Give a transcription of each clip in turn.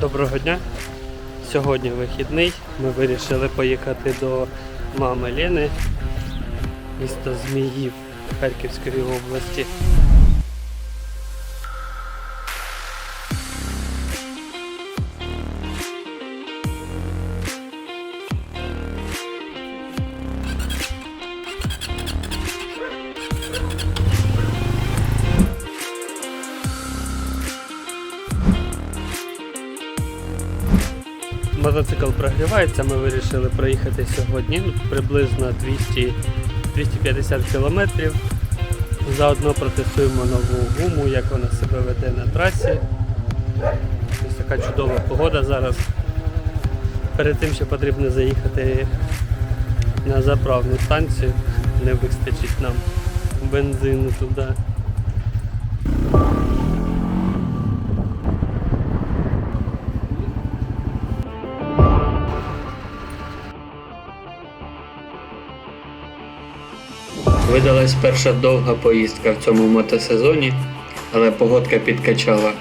Доброго дня. Сьогодні вихідний. Ми вирішили поїхати до мами Ліни, місто Зміїв Харківської області. Мотоцикл прогрівається, ми вирішили проїхати сьогодні приблизно 200 250 кілометрів. Заодно протестуємо нову гуму, як вона себе веде на трасі. Ось така чудова погода зараз. Перед тим ще потрібно заїхати на заправну станцію, не вистачить нам бензину туди. Видалась перша довга поїздка в цьому мотосезоні, але погодка підкачала.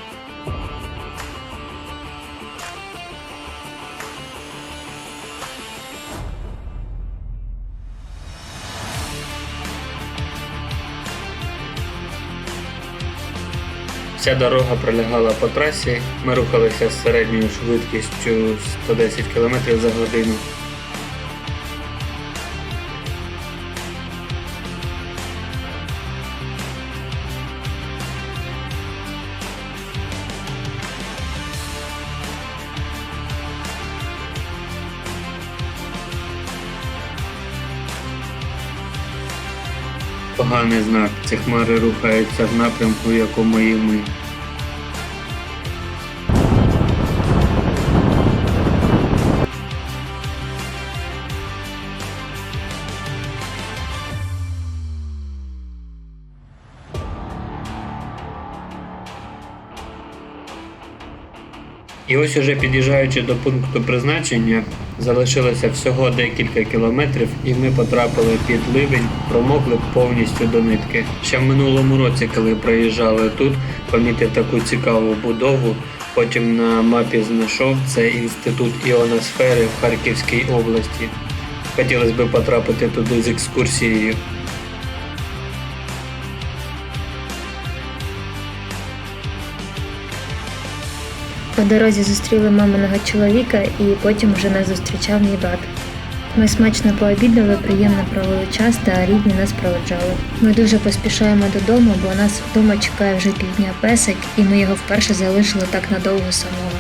Вся дорога пролягала по трасі. Ми рухалися з середньою швидкістю 110 км за годину. Поганий знак. Ці хмари рухаються в напрямку, в якому і ми. І ось уже під'їжджаючи до пункту призначення, залишилося всього декілька кілометрів, і ми потрапили під ливень, промокли повністю до нитки. Ще в минулому році, коли проїжджали тут, помітив таку цікаву будову. Потім на мапі знайшов це інститут іоносфери в Харківській області. Хотілося б потрапити туди з екскурсією. По дорозі зустріли маминого чоловіка і потім вже нас зустрічав мій брат. Ми смачно пообідали, приємно провели час та рідні нас проведжали. Ми дуже поспішаємо додому, бо нас вдома чекає вже півдня песик, і ми його вперше залишили так надовго самого.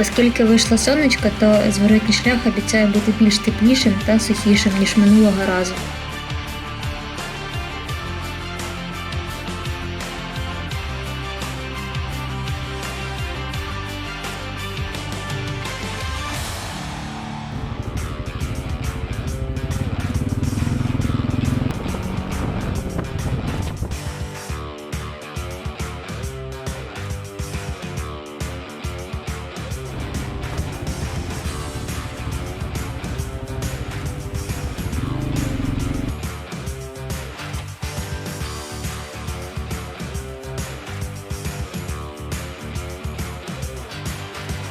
Оскільки вийшло сонечко, то зворотній шлях обіцяє бути більш теплішим та сухішим, ніж минулого разу.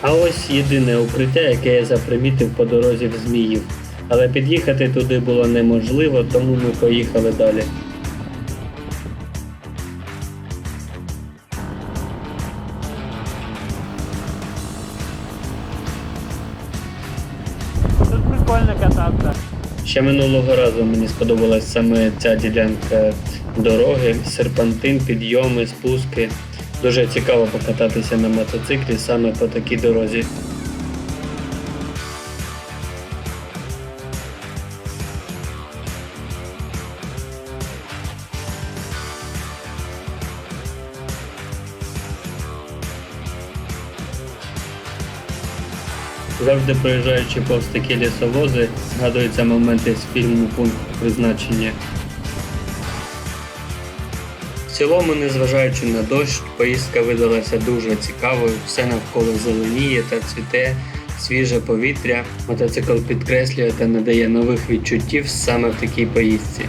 А ось єдине укриття, яке я запримітив по дорозі в Зміїв. Але під'їхати туди було неможливо, тому ми поїхали далі. Тут прикольно кататися. Ще минулого разу мені сподобалась саме ця ділянка дороги, серпантин, підйоми, спуски. Дуже цікаво покататися на мотоциклі саме по такій дорозі. Завжди проїжджаючи повз такі лісовози, згадуються моменти з фільму Пункт призначення. Цілому, незважаючи на дощ, поїздка видалася дуже цікавою, все навколо зеленіє та цвіте, свіже повітря. Мотоцикл підкреслює та надає нових відчуттів саме в такій поїздці.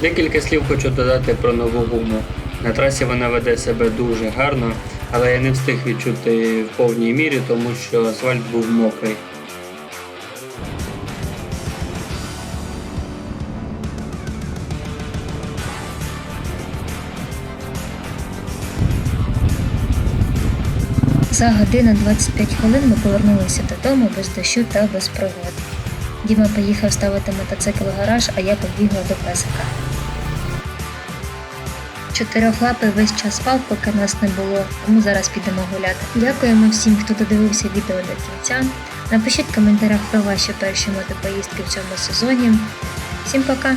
Декілька слів хочу додати про нову гуму. На трасі вона веде себе дуже гарно, але я не встиг відчути в повній мірі, тому що асфальт був мокрий. За годину 25 хвилин ми повернулися додому без дощу та без пригод. Діма поїхав ставити мотоцикл в гараж, а я побігла до песика. Чотирьохлапий весь час спав, поки нас не було, тому зараз підемо гуляти. Дякуємо всім, хто додивився відео до кінця. Напишіть в коментарях про ваші перші мотопоїздки в цьому сезоні. Всім пока!